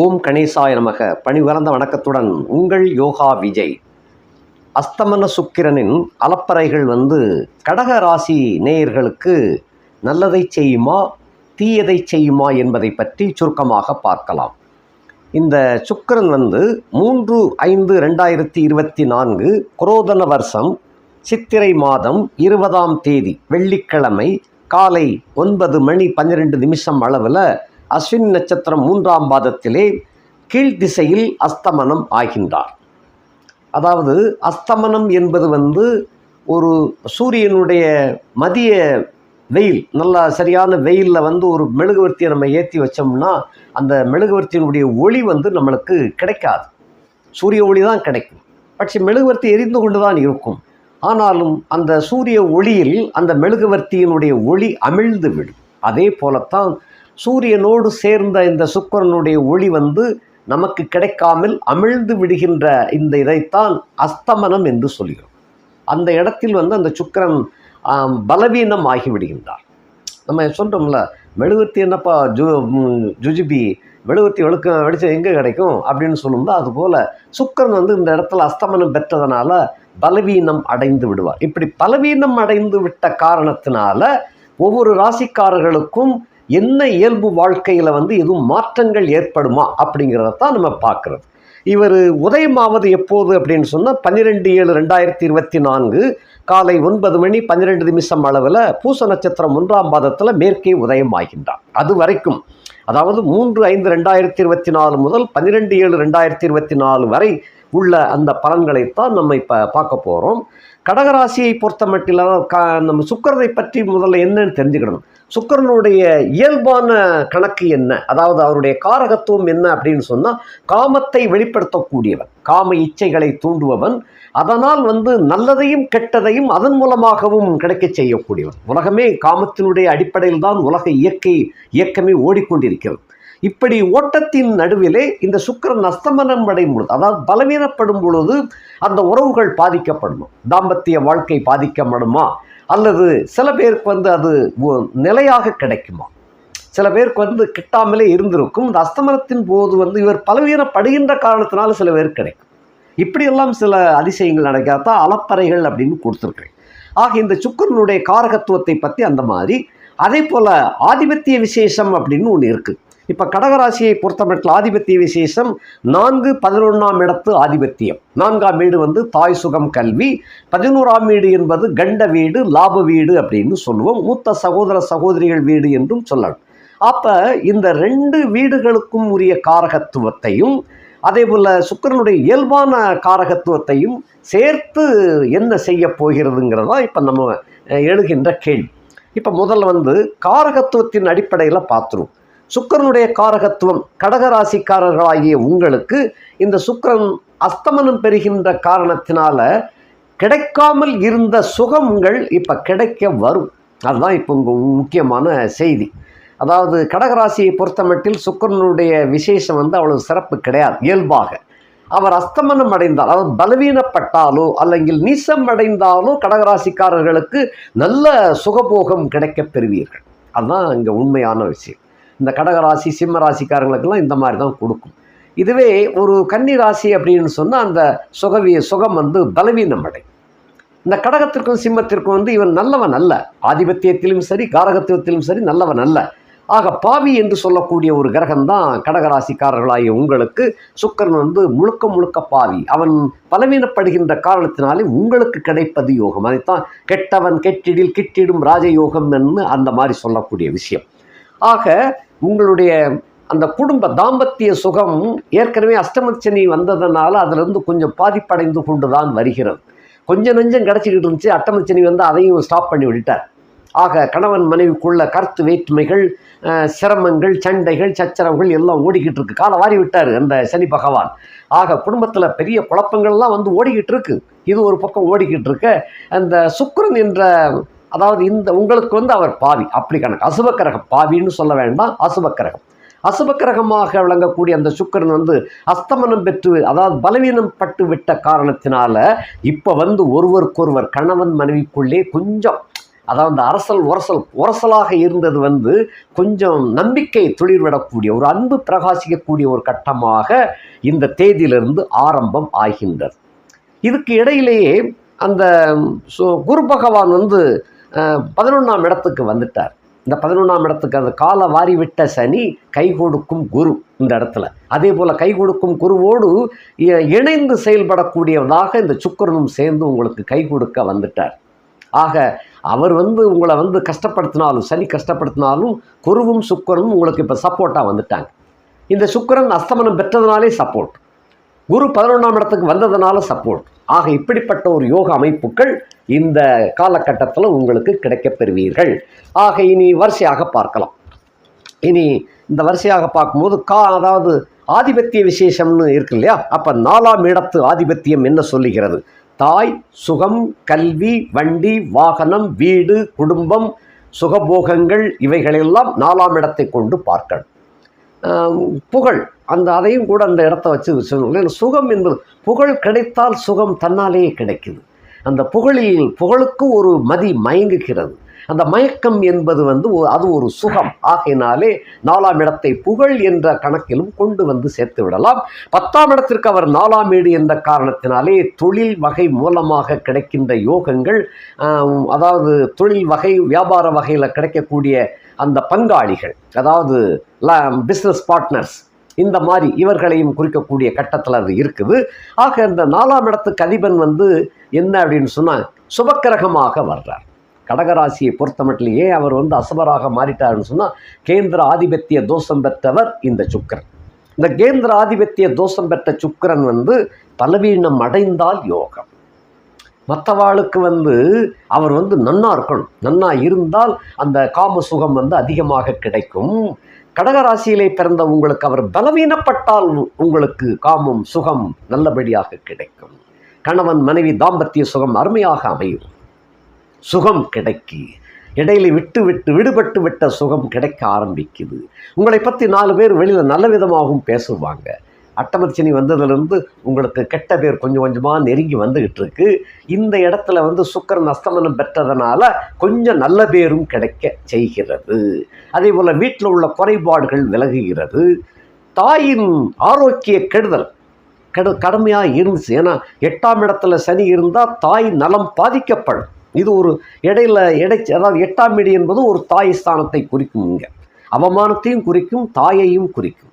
ஓம் கணேசாய நமக. பணிவரந்த வணக்கத்துடன் உங்கள் யோகா விஜய். அஸ்தமன சுக்கிரனின் அலப்பறைகள் வந்து கடக ராசி நேயர்களுக்கு நல்லதை செய்யுமா தீயதை செய்யுமா என்பதை பற்றி சுருக்கமாக பார்க்கலாம். இந்த சுக்கிரன் வந்து மூன்று ஐந்து ரெண்டாயிரத்தி இருபத்தி நான்கு குரோதன வருஷம் சித்திரை மாதம் இருபதாம் தேதி வெள்ளிக்கிழமை காலை ஒன்பது மணி பன்னிரெண்டு நிமிஷம் அளவில் அஸ்வின் நட்சத்திரம் மூன்றாம் பாதத்திலே கீழ் திசையில் அஸ்தமனம் ஆகின்றார். அதாவது அஸ்தமனம் என்பது வந்து ஒரு சூரியனுடைய மதிய வெயில் நல்லா சரியான வெயிலில் வந்து ஒரு மெழுகுவர்த்தியை நம்ம ஏற்றி வச்சோம்னா அந்த மெழுகுவர்த்தியினுடைய ஒளி வந்து நம்மளுக்கு கிடைக்காது. சூரிய ஒளி தான் கிடைக்கும். பட்சே மெழுகுவர்த்தி எரிந்து கொண்டு தான் இருக்கும். ஆனாலும் அந்த சூரிய ஒளியில் அந்த மெழுகுவர்த்தியினுடைய ஒளி அமிழ்ந்து விடும். அதே போலத்தான் சூரியனோடு சேர்ந்த இந்த சுக்கிரனுடைய ஒளி வந்து நமக்கு கிடைக்காமல் அமிழ்ந்து விடுகின்ற இந்த இதைத்தான் அஸ்தமனம் என்று சொல்கிறோம். அந்த இடத்தில் வந்து அந்த சுக்கிரன் பலவீனம் ஆகிவிடுகின்றார் நம்ம சொல்கிறோம்ல மெழுகுவர்த்தி என்னப்பா ஜு ஜுஜிபி ஜுஜுபி மெழுகுவர்த்தி வெளுக்க வெடிச்சம் எங்கே கிடைக்கும் அப்படின்னு சொல்லும்போது அதுபோல் சுக்கரன் வந்து இந்த இடத்துல அஸ்தமனம் பெற்றதுனால பலவீனம் அடைந்து விடுவார். இப்படி பலவீனம் அடைந்து விட்ட காரணத்தினால ஒவ்வொரு ராசிக்காரர்களுக்கும் என்ன இயல்பு வாழ்க்கையில் வந்து எதுவும் மாற்றங்கள் ஏற்படுமா அப்படிங்கிறத தான் நம்ம பார்க்குறது. இவர் உதயமாவது எப்போது அப்படின்னு சொன்னால் பன்னிரெண்டு ஏழு ரெண்டாயிரத்தி இருபத்தி நான்கு காலை ஒன்பது மணி பன்னிரெண்டு நிமிஷம் அளவில் பூச நட்சத்திரம் ஒன்றாம் பாதத்தில் மேற்கே உதயமாகின்றார். அது வரைக்கும் அதாவது மூன்று ஐந்து ரெண்டாயிரத்தி இருபத்தி நாலு முதல் பன்னிரெண்டு ஏழு ரெண்டாயிரத்தி இருபத்தி நாலு வரை உள்ள அந்த பலன்களைத்தான் நம்ம இப்போ பார்க்க போகிறோம் கடகராசியை பொறுத்த மட்டில் க நம்ம சுக்கரதை பற்றி முதல்ல என்னன்னு தெரிஞ்சுக்கணும். சுக்கிரனுடைய இயல்பான கணக்கு என்ன? அதாவது அவருடைய காரகத்துவம் என்ன அப்படின்னு சொன்னால் காமத்தை வெளிப்படுத்தக்கூடியவன் காம இச்சைகளை தூண்டுபவன் அதனால் வந்து நல்லதையும் கெட்டதையும் அதன் மூலமாகவும் கிடைக்கச் செய்யக்கூடியவன். உலகமே காமத்தினுடைய அடிப்படையில் தான் உலக இயற்கை இயக்கமே ஓடிக்கொண்டிருக்கிறது. இப்படி ஓட்டத்தின் நடுவிலே இந்த சுக்கிரன் அஸ்தமனம் அடையும் பொழுது அதாவது பலவீனப்படும் பொழுது அந்த உறவுகள் பாதிக்கப்படுமா? தாம்பத்திய வாழ்க்கை பாதிக்கப்படுமா? அல்லது சில பேருக்கு வந்து அது நிலையாக கிடைக்குமா? சில பேருக்கு வந்து கிட்டாமலே இருந்திருக்கும். இந்த அஸ்தமனத்தின் போது வந்து இவர் பலவீனப்படுகின்ற காரணத்தினால சில பேருக்கு கிடைக்கும். இப்படியெல்லாம் சில அதிசயங்கள் நடக்காதான் அலப்பறைகள் அப்படின்னு கொடுத்துருக்கேன் ஆக இந்த சுக்கரனுடைய காரகத்துவத்தை பற்றி அந்த மாதிரி. அதே போல் ஆதிபத்திய விசேஷம் அப்படின்னு ஒன்று இருக்குது இப்போ கடகராசியை பொறுத்தமட்டில் ஆதிபத்திய விசேஷம் நான்கு பதினொன்றாம் இடத்து ஆதிபத்தியம். நான்காம் வீடு வந்து தாய் சுகம் கல்வி. பதினோராம் வீடு என்பது கண்ட வீடு லாப வீடு அப்படின்னு சொல்லுவோம். மூத்த சகோதர சகோதரிகள் வீடு என்றும் சொல்லலாம். அப்போ இந்த ரெண்டு வீடுகளுக்கும் உரிய காரகத்துவத்தையும் அதே போல் சுக்கிரனுடைய இயல்பான காரகத்துவத்தையும் சேர்த்து என்ன செய்ய போகிறதுங்கிறதா இப்போ நம்ம எழுகின்ற கேள்வி. இப்போ முதல்ல வந்து காரகத்துவத்தின் அடிப்படையில் பார்த்துருவோம். சுக்கிரனுடைய காரகத்துவம் கடகராசிக்காரர்களாகிய உங்களுக்கு இந்த சுக்கிரன் அஸ்தமனம் பெறுகின்ற காரணத்தினால கிடைக்காமல் இருந்த சுகங்கள் இப்போ கிடைக்க வரும். அதுதான் இப்போ உங்கள் முக்கியமான செய்தி. அதாவது கடகராசியை பொறுத்தமட்டில் சுக்கிரனுடைய விசேஷம் வந்து அவ்வளவு சிறப்பு கிடையாது இயல்பாக. அவர் அஸ்தமனம் அடைந்தால் அதாவது பலவீனப்பட்டாலோ அல்லங்கில் நீசம் அடைந்தாலோ கடகராசிக்காரர்களுக்கு நல்ல சுகபோகம் கிடைக்கப் பெறுவீர்கள். அதுதான் இங்கே உண்மையான விஷயம். இந்த கடகராசி சிம்ம ராசிக்காரங்களுக்கெல்லாம் இந்த மாதிரி தான் கொடுக்கும். இதுவே ஒரு கன்னி ராசி அப்படின்னு சொன்னால் அந்த சுகவி சுகம் வந்து பலவீனம் அடை இந்த கடகத்திற்கும் சிம்மத்திற்கும் வந்து இவன் நல்லவன் அல்ல. ஆதிபத்தியத்திலும் சரி காரகத்துவத்திலும் சரி நல்லவன் அல்ல. ஆக பாவி என்று சொல்லக்கூடிய ஒரு கிரகம்தான் கடகராசிக்காரர்களாகிய உங்களுக்கு. சுக்கரன் வந்து முழுக்க முழுக்க பாவி. அவன் பலவீனப்படுகின்ற காரணத்தினாலே உங்களுக்கு கிடைப்பது யோகம். அதைத்தான் கெட்டவன் கெட்டிடில் கிட்டிடும் ராஜயோகம் என்று அந்த மாதிரி சொல்லக்கூடிய விஷயம். ஆக உங்களுடைய அந்த குடும்ப தாம்பத்திய சுகம் ஏற்கனவே அஷ்டமச்சனி வந்ததுனால அதிலிருந்து கொஞ்சம் பாதிப்படைந்து கொண்டு தான் வருகிறது. கொஞ்சம் நெஞ்சம் கிடச்சிக்கிட்டு இருந்துச்சு. அட்டமச்சனி வந்து அதையும் ஸ்டாப் பண்ணி விட்டார் ஆக கணவன் மனைவிக்குள்ள கருத்து வேற்றுமைகள் சிரமங்கள் சண்டைகள் சச்சரவுகள் எல்லாம் ஓடிக்கிட்டு இருக்கு. காலை வாரி விட்டார் அந்த சனி பகவான். ஆக குடும்பத்தில் பெரிய குழப்பங்கள்லாம் வந்து ஓடிக்கிட்டு இருக்கு. இது ஒரு பக்கம் ஓடிக்கிட்டு இருக்க. அந்த சுக்ரன் என்ற அதாவது இந்த உங்களுக்கு வந்து அவர் பாவி. அப்படி கணக்கு. அசுபக்கிரகம். பாவின்னு சொல்ல வேண்டாம். அசுபக்கிரகம். அசுபக்கிரகமாக விளங்கக்கூடிய அந்த சுக்கிரன் வந்து அஸ்தமனம் பெற்று அதாவது பலவீனம் பட்டு விட்ட காரணத்தினால இப்போ வந்து ஒருவருக்கொருவர் கணவன் மனைவிக்குள்ளே கொஞ்சம் அதாவது அரசல் உரசல் உரசலாக இருந்தது வந்து கொஞ்சம் நம்பிக்கை துளிர்விடக்கூடிய ஒரு அன்பு பிரகாசிக்கக்கூடிய ஒரு கட்டமாக இந்த தேதியிலிருந்து ஆரம்பம் ஆகின்றது. இதுக்கு இடையிலேயே அந்த சு குரு பகவான் வந்து பதினொன்றாம் இடத்துக்கு வந்துட்டார். இந்த பதினொன்றாம் இடத்துக்கு அந்த காலை வாரிவிட்ட சனி கை கொடுக்கும் குரு இந்த இடத்துல. அதே போல் கை கொடுக்கும் குருவோடு இணைந்து செயல்படக்கூடியதாக இந்த சுக்கிரனும் சேர்ந்து உங்களுக்கு கை கொடுக்க வந்துட்டார். ஆக அவர் வந்து உங்களை வந்து கஷ்டப்படுத்தினாலும் சனி கஷ்டப்படுத்தினாலும் குருவும் சுக்கரனும் உங்களுக்கு இப்போ சப்போர்ட்டாக வந்துட்டாங்க. இந்த சுக்கரன் அஸ்தமனம் பெற்றதுனாலே சப்போர்ட் குரு பதினொன்றாம் இடத்துக்கு வந்ததுனால சப்போர்ட் ஆக இப்படிப்பட்ட ஒரு யோக அமைப்புகள் இந்த காலகட்டத்தில் உங்களுக்கு கிடைக்கப் பெறுவீர்கள். ஆக இனி வரிசையாக பார்க்கலாம். இனி இந்த வரிசையாக பார்க்கும்போது கா அதாவது ஆதிபத்திய விசேஷம்னு இருக்கு இல்லையா? அப்போ நாலாம் இடத்து ஆதிபத்தியம் என்ன சொல்லுகிறது? தாய் சுகம் கல்வி வண்டி வாகனம் வீடு குடும்பம் சுகபோகங்கள் இவைகளெல்லாம் நாலாம் இடத்தை கொண்டு பார்க்கணும். புகழ். அந்த அதையும் கூட அந்த இடத்த வச்சு சொல்லணும் சுகம் என்பது புகழ் கிடைத்தால் சுகம் தன்னாலேயே கிடைக்குது. அந்த புகழில் புகழுக்கு ஒரு மதி மயங்குகிறது. அந்த மயக்கம் என்பது வந்து அது ஒரு சுகம். ஆகையினாலே நாலாம் இடத்தை புகழ் என்ற கணக்கிலும் கொண்டு வந்து சேர்த்து விடலாம். பத்தாம் இடத்திற்கு அவர் நாலாம் வீடு என்ற காரணத்தினாலே தொழில் வகை மூலமாக கிடைக்கின்ற யோகங்கள் அதாவது தொழில் வகை வியாபார வகையில் கிடைக்கக்கூடிய அந்த பங்காளிகள் அதாவது பிஸ்னஸ் பார்ட்னர்ஸ் இந்த மாதிரி இவர்களையும் குறிக்கக்கூடிய கட்டத்தில் அது இருக்குது. ஆக இந்த நாலாம் இடத்துக்கு அதிபன் வந்து என்ன அப்படின்னு சொன்னால் சுபக்கிரகமாக வர்றார். கடகராசியை பொறுத்தமட்டில் ஏன் அவர் வந்து அசபராக மாறிட்டார்னு சொன்னால் கேந்திர ஆதிபத்திய தோஷம் பெற்றவர் இந்த சுக்கிரன். இந்த கேந்திர ஆதிபத்திய தோஷம் பெற்ற சுக்கரன் வந்து பலவீனம் அடைந்தால் யோகம். மற்றவாளுக்கு வந்து அவர் வந்து நன்னா இருக்கணும். நன்னா இருந்தால் அந்த காம சுகம் வந்து அதிகமாக கிடைக்கும். கடகராசியிலே பிறந்த உங்களுக்கு அவர் பலவீனப்பட்டால் உங்களுக்கு காமம் சுகம் நல்லபடியாக கிடைக்கும். கணவன் மனைவி தாம்பத்திய சுகம் அருமையாக அமையும். சுகம் கிடைக்கி. இடையில விட்டு விட்டு விடுபட்டு விட்ட சுகம் கிடைக்க ஆரம்பிக்குது. உங்களை பற்றி நாலு பேர் வெளியில் நல்ல விதமாகவும் பேசுவாங்க. அட்டமர்ச்சினி வந்ததுலேருந்து உங்களுக்கு கெட்ட பேர் கொஞ்சம் கொஞ்சமாக நெருங்கி வந்துக்கிட்டு இருக்கு இந்த இடத்துல வந்து சுக்கரன் அஸ்தமனம் பெற்றதுனால கொஞ்சம் நல்ல பேரும் கிடைக்க செய்கிறது. அதே போல் வீட்டில் உள்ள குறைபாடுகள் விலகுகிறது. தாயின் ஆரோக்கிய கெடுதல் கெடு கடுமையாக இருந்துச்சு. ஏன்னா எட்டாம் இடத்துல சனி இருந்தால் தாய் நலம் பாதிக்கப்படும். இது ஒரு இடையில இடை அதாவது எட்டாம் இடி என்பது ஒரு தாய் ஸ்தானத்தை குறிக்கும் இங்கே. அவமானத்தையும் குறிக்கும் தாயையும் குறிக்கும்.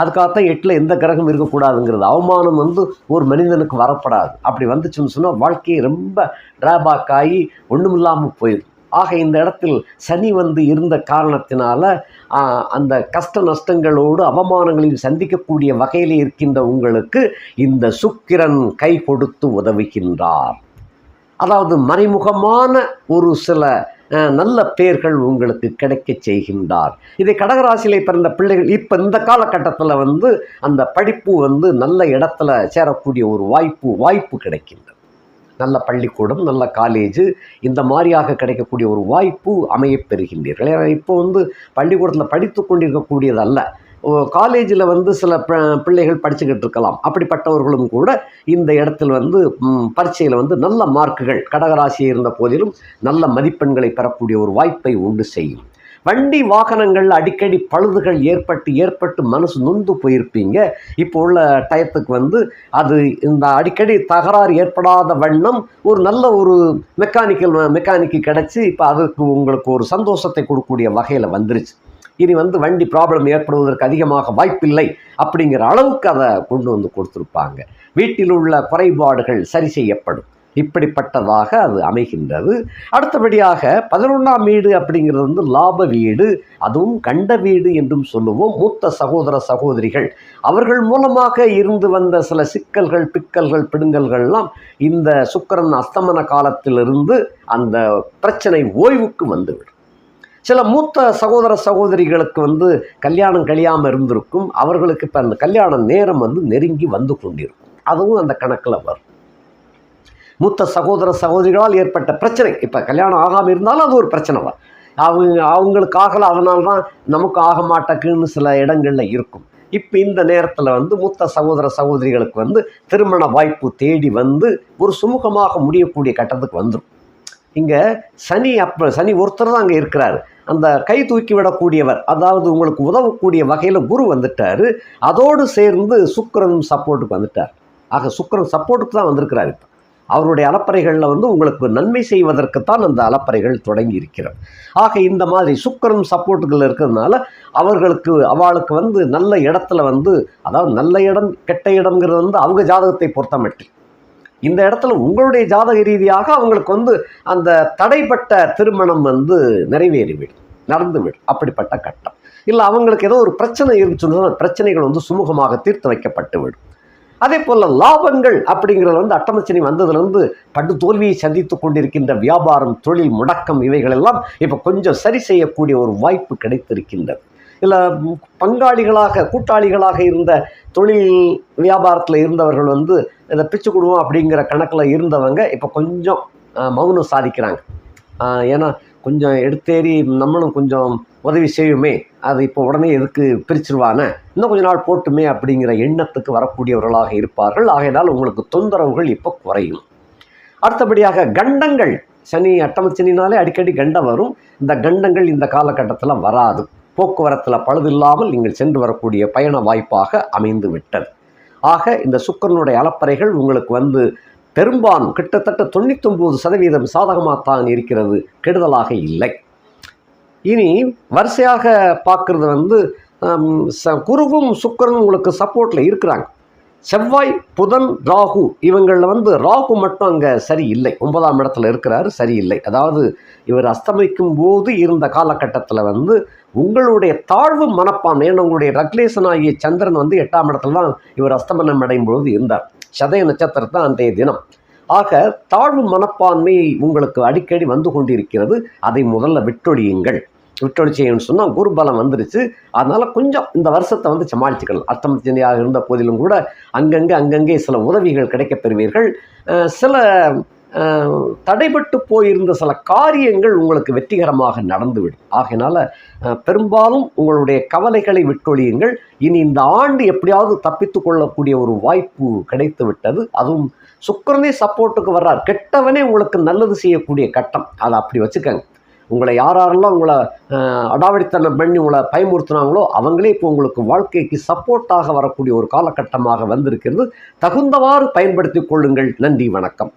அதுக்காகத்தான் எட்டில் எந்த கிரகம் இருக்கக்கூடாதுங்கிறது. அவமானம் வந்து ஒரு மனிதனுக்கு வரப்படாது. அப்படி வந்துச்சுன்னு சொன்னால் வாழ்க்கையை ரொம்ப டிராபாக் ஆகி ஒன்றுமில்லாமல் போயிடும் ஆக இந்த இடத்தில் சனி வந்து இருந்த காரணத்தினால அந்த கஷ்ட நஷ்டங்களோடு அவமானங்களையும் சந்திக்கக்கூடிய வகையில் இருக்கின்ற உங்களுக்கு இந்த சுக்கிரன் கை கொடுத்து உதவுகின்றார். அதாவது மறைமுகமான ஒரு சில நல்ல பெயர்கள் உங்களுக்கு கிடைக்க செய்கின்றார். இதை கடகராசியில் பிறந்த பிள்ளைகள் இப்போ இந்த காலகட்டத்தில் வந்து அந்த படிப்பு வந்து நல்ல இடத்துல சேரக்கூடிய ஒரு வாய்ப்பு வாய்ப்பு கிடைக்கின்றது. நல்ல பள்ளிக்கூடம் நல்ல காலேஜு இந்த மாதிரியாக கிடைக்கக்கூடிய ஒரு வாய்ப்பு அமையப்பெறுகின்றீர்கள் ஏன்னா இப்போ வந்து பள்ளிக்கூடத்தில் படித்து கொண்டிருக்கக்கூடியதல்ல. காலேஜில் வந்து சில ப- பிள்ளைகள் படிச்சுக்கிட்டு இருக்கலாம். அப்படிப்பட்டவர்களும் கூட இந்த இடத்தில் வந்து பரீட்சையில் வந்து நல்ல மார்க்குகள் கடகராசி இருந்த போதிலும் நல்ல மதிப்பெண்களை பெறக்கூடிய ஒரு வாய்ப்பை உண்டு செய்யும். வண்டி வாகனங்கள் அடிக்கடி பழுதுகள் ஏற்பட்டு ஏற்பட்டு மனசு நொந்து போயிருப்பீங்க. இப்போ உள்ள டயத்துக்கு வந்து அது இந்த அடிக்கடி தகராறு ஏற்படாத வண்ணம் ஒரு நல்ல ஒரு மெக்கானிக்கல் மெக்கானிக்கு கிடச்சி இப்போ அதுக்கு உங்களுக்கு ஒரு சந்தோஷத்தை கொடுக்கக்கூடிய வகையில் வந்துருச்சு. இனி வந்து வண்டி ப்ராப்ளம் ஏற்படுவதற்கு அதிகமாக வாய்ப்பில்லை அப்படிங்கிற அளவுக்கு அதை கொண்டு வந்து கொடுத்துருப்பாங்க. வீட்டில் உள்ள குறைபாடுகள் சரி செய்யப்படும். இப்படிப்பட்டதாக அது அமைகின்றது. அடுத்தபடியாக பதினொன்றாம் வீடு அப்படிங்கிறது வந்து லாப வீடு அதுவும் கண்ட வீடு என்றும் சொல்லுவோம். மூத்த சகோதர சகோதரிகள் அவர்கள் மூலமாக இருந்து வந்த சில சிக்கல்கள் பிக்கல்கள் பிடுங்கல்கள்லாம் இந்த சுக்கரன் அஸ்தமன காலத்திலிருந்து அந்த பிரச்சனை ஓய்வுக்கு வந்துவிடும். சில மூத்த சகோதர சகோதரிகளுக்கு வந்து கல்யாணம் கழியாமல் இருந்திருக்கும். அவர்களுக்கு இப்போ அந்த கல்யாண நேரம் வந்து நெருங்கி வந்து கொண்டிருக்கும். அதுவும் அந்த கணக்கில் வரும். மூத்த சகோதர சகோதரிகளால் ஏற்பட்ட பிரச்சனை. இப்போ கல்யாணம் ஆகாமல் இருந்தாலும் அது ஒரு பிரச்சனை வரும். அவங்க அவங்களுக்கு ஆகலை அதனால தான் நமக்கு ஆக மாட்டேக்குன்னு சில இடங்களில் இருக்கும். இப்போ இந்த நேரத்தில் வந்து மூத்த சகோதர சகோதரிகளுக்கு வந்து திருமண வாய்ப்பு தேடி வந்து ஒரு சுமூகமாக முடியக்கூடிய கட்டத்துக்கு வந்துடும் இங்கே சனி அப்போ சனி ஒருத்தர் தான் அங்கே இருக்கிறாரு. அந்த கை தூக்கி விடக்கூடியவர் அதாவது உங்களுக்கு உதவக்கூடிய வகையில் குரு வந்துட்டார். அதோடு சேர்ந்து சுக்கிரன் சப்போர்ட்டுக்கு வந்துட்டார். ஆக சுக்கரன் சப்போர்ட்டுக்கு தான் வந்திருக்கிறார் இப்போ. அவருடைய அலப்பறைகளில் வந்து உங்களுக்கு நன்மை செய்வதற்குத்தான் அந்த அலப்பறைகள் தொடங்கி இருக்கிறது. ஆக இந்த மாதிரி சுக்கிரன் சப்போர்ட்டுகள் இருக்கிறதுனால அவர்களுக்கு அவளுக்கு வந்து நல்ல இடத்துல வந்து அதாவது நல்ல இடம் கெட்ட இடம்ங்கிறது வந்து அவங்க ஜாதகத்தை பொறுத்த மட்டும் இந்த இடத்துல உங்களுடைய ஜாதக ரீதியாக அவங்களுக்கு வந்து அந்த தடைப்பட்ட திருமணம் வந்து நிறைவேறிவிடும் நடந்துவிடும். அப்படிப்பட்ட கட்டம். இல்லை அவங்களுக்கு ஏதோ ஒரு பிரச்சனை இருந்துச்சுன்னா அந்த பிரச்சனைகள் வந்து சுமூகமாக தீர்த்து வைக்கப்பட்டு விடும் அதே போல் லாபங்கள் அப்படிங்கிறது வந்து அட்டமச்சனி வந்ததுலேருந்து படு தோல்வியை சந்தித்து கொண்டிருக்கின்ற வியாபாரம் தொழில் முடக்கம் இவைகளெல்லாம் இப்போ கொஞ்சம் சரி செய்யக்கூடிய ஒரு வாய்ப்பு கிடைத்திருக்கின்றது. இல்லை பங்காளிகளாக கூட்டாளிகளாக இருந்த தொழில் வியாபாரத்தில் இருந்தவர்கள் வந்து இதை பிச்சு கொடுவோம் அப்படிங்கிற கணக்கில் இருந்தவங்க இப்போ கொஞ்சம் மௌனம் சாதிக்கிறாங்க. ஏன்னா கொஞ்சம் எடுத்தேறி நம்மளும் கொஞ்சம் உதவி செய்யுமே அது இப்போ உடனே எதுக்கு பிரிச்சிருவானே? இன்னும் கொஞ்ச நாள் போட்டுமே அப்படிங்கிற எண்ணத்துக்கு வரக்கூடியவர்களாக இருப்பார்கள். ஆகையினால் உங்களுக்கு தொந்தரவுகள் இப்போ குறையும். அடுத்தபடியாக கண்டங்கள் சனி அட்டமச்சனினாலே அடிக்கடி கண்டம் வரும். இந்த கண்டங்கள் இந்த காலகட்டத்தில் வராது. போக்குவரத்தில் பழுதில்லாமல் நீங்கள் சென்று வரக்கூடிய பயண வாய்ப்பாக அமைந்து விட்டது. ஆக இந்த சுக்கரனுடைய அலப்பறைகள் உங்களுக்கு வந்து பெரும்பாலும் கிட்டத்தட்ட தொண்ணூத்தொம்பது சதவீதம் சாதகமாகத்தான் இருக்கிறது கெடுதலாக இல்லை. இனி வரிசையாக பார்க்குறது வந்து ச- குருவும் சுக்கிரனும் உங்களுக்கு சப்போர்ட்டில் இருக்கிறாங்க. செவ்வாய் புதன் ராகு இவங்களில் வந்து ராகு மட்டும் அங்கே சரியில்லை. ஒன்பதாம் இடத்துல இருக்கிறாரு சரியில்லை. அதாவது இவர் அஸ்தமிக்கும் போது இருந்த காலகட்டத்தில் வந்து உங்களுடைய தாழ்வு மனப்பான்மை உங்களுடைய ரக்லேசன் ஆகிய சந்திரன் வந்து எட்டாம் இடத்துல தான் இவர் அஸ்தமனம் அடையும் பொழுது இருந்தார். சதய நட்சத்திரத்தான் அன்றைய தினம். ஆக தாழ்வு மனப்பான்மை உங்களுக்கு அடிக்கடி வந்து கொண்டிருக்கிறது. அதை முதல்ல விட்டொழியுங்கள். விட்டொழி சொன்னால் குருபலம் வந்துருச்சு. அதனால் கொஞ்சம் இந்த வருஷத்தை வந்து சமாளிச்சுக்கலாம். அர்த்தமத்தினியாக இருந்த போதிலும் கூட அங்கங்கே அங்கங்கே சில உதவிகள் கிடைக்கப் பெறுவீர்கள். சில தடைபட்டு போயிருந்த சில காரியங்கள் உங்களுக்கு வெற்றிகரமாக நடந்துவிடும். ஆகையினால பெரும்பாலும் உங்களுடைய கவலைகளை விட்டொழியுங்கள். இனி இந்த ஆண்டு எப்படியாவது தப்பித்து கொள்ளக்கூடிய ஒரு வாய்ப்பு கிடைத்து விட்டது அதுவும் சுக்கிரனே சப்போர்ட்டுக்கு வர்றார். கெட்டவனே உங்களுக்கு நல்லது செய்யக்கூடிய கட்டம். அதை அப்படி வச்சுக்கோங்க. உங்களை யாரெல்லாம் உங்களை அடாவடித்தனம் பண்ணி உங்களை பயமுறுத்துனாங்களோ அவங்களே இப்போ உங்களுக்கு வாழ்க்கைக்கு சப்போர்ட்டாக வரக்கூடிய ஒரு காலகட்டமாக வந்திருக்கிறது. தகுந்தவாறு பயன்படுத்தி கொள்ளுங்கள். நன்றி வணக்கம்.